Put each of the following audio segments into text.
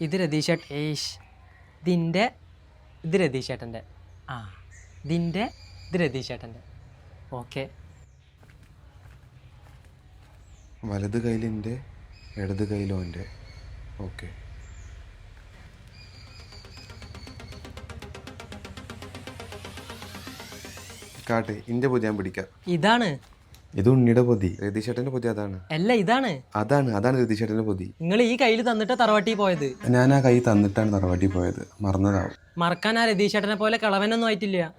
ഇത് രതീഷേട്ട ഏഷ് ഇതിന്റെ ഇത് രതീഷേട്ടന്റെ ആ ഇതിന്റെ ഇത് രതീഷേട്ടന്റെ ഓക്കെ. വലത് കയ്യിലിന്റെ ഇടത് കയ്യിലോ എന്റെ ഓക്കെ. കാട്ടെ ഇന്റെ പൊതി പിടിക്കാം. ഇതാണ്. ഇത് ഉണ്ണിയുടെ പൊതി. രതീഷേട്ടന്റെ പൊതി അതാണ്. അല്ല ഇതാണ്. അതാണ് അതാണ് രതീഷേട്ടന്റെ പൊതി. നിങ്ങൾ ഈ കയ്യിൽ തന്നിട്ട് തറവാട്ടി പോയത്? ഞാൻ ആ കൈ തന്നിട്ടാണ് തറവാട്ടി പോയത്. മറന്നതാവും. മറക്കാൻ ആ രതീഷേട്ടനെ പോലെ കളവനൊന്നും ആയിട്ടില്ല.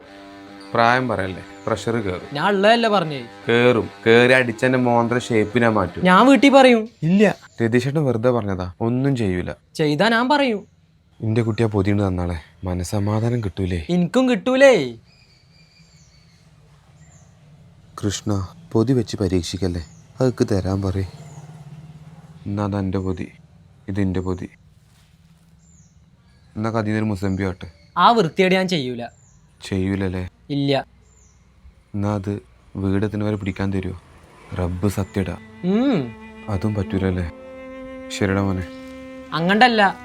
പ്രായം പറയല്ലേ പ്രഷർ കേറും. ഞാൻ ഉള്ളതല്ല പറഞ്ഞേ? കേറും കേറി അടിച്ചെന്റെ മോന്ത്ര ഷേപ്പിനെ മാറ്റും. ഞാൻ വീട്ടിൽ പറയും. ഇല്ല. രതീഷേട്ടൻ വെറുതെ പറഞ്ഞതാ ഒന്നും ചെയ്യൂല. ചെയ്താ ഞാൻ പറയും. എന്റെ കുട്ടിയാ പൊതിണ്ട് തന്നാളെ മനസമാധാനം കിട്ടൂലേ? എനിക്കും കിട്ടൂലേ. കൃഷ്ണ പൊതി വെച്ച് പരീക്ഷിക്കല്ലേ? അതൊക്കെ തരാൻ പറയും. എന്നാ അതെന്റെ പൊതി. ഇതെന്റെ പൊതി. എന്നാ കതിന്നൊരു മുസംബി ആട്ടെ ആ വൃത്തിയോടെ ഞാൻ ചെയ്യൂല. ചെയ്യൂലല്ലേ? ഇല്ല. എന്നാ അത് വീടത്തിന് വരെ പിടിക്കാൻ തരുമോ റബ്ബ് സത്യടാ. ഉം. അതും പറ്റൂലല്ലേ? ശരിടാ മോനെ. അങ്ങണ്ടല്ല.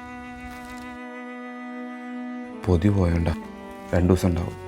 പൊതി പോയണ്ട. രണ്ടു ദിവസം ഉണ്ടാവും.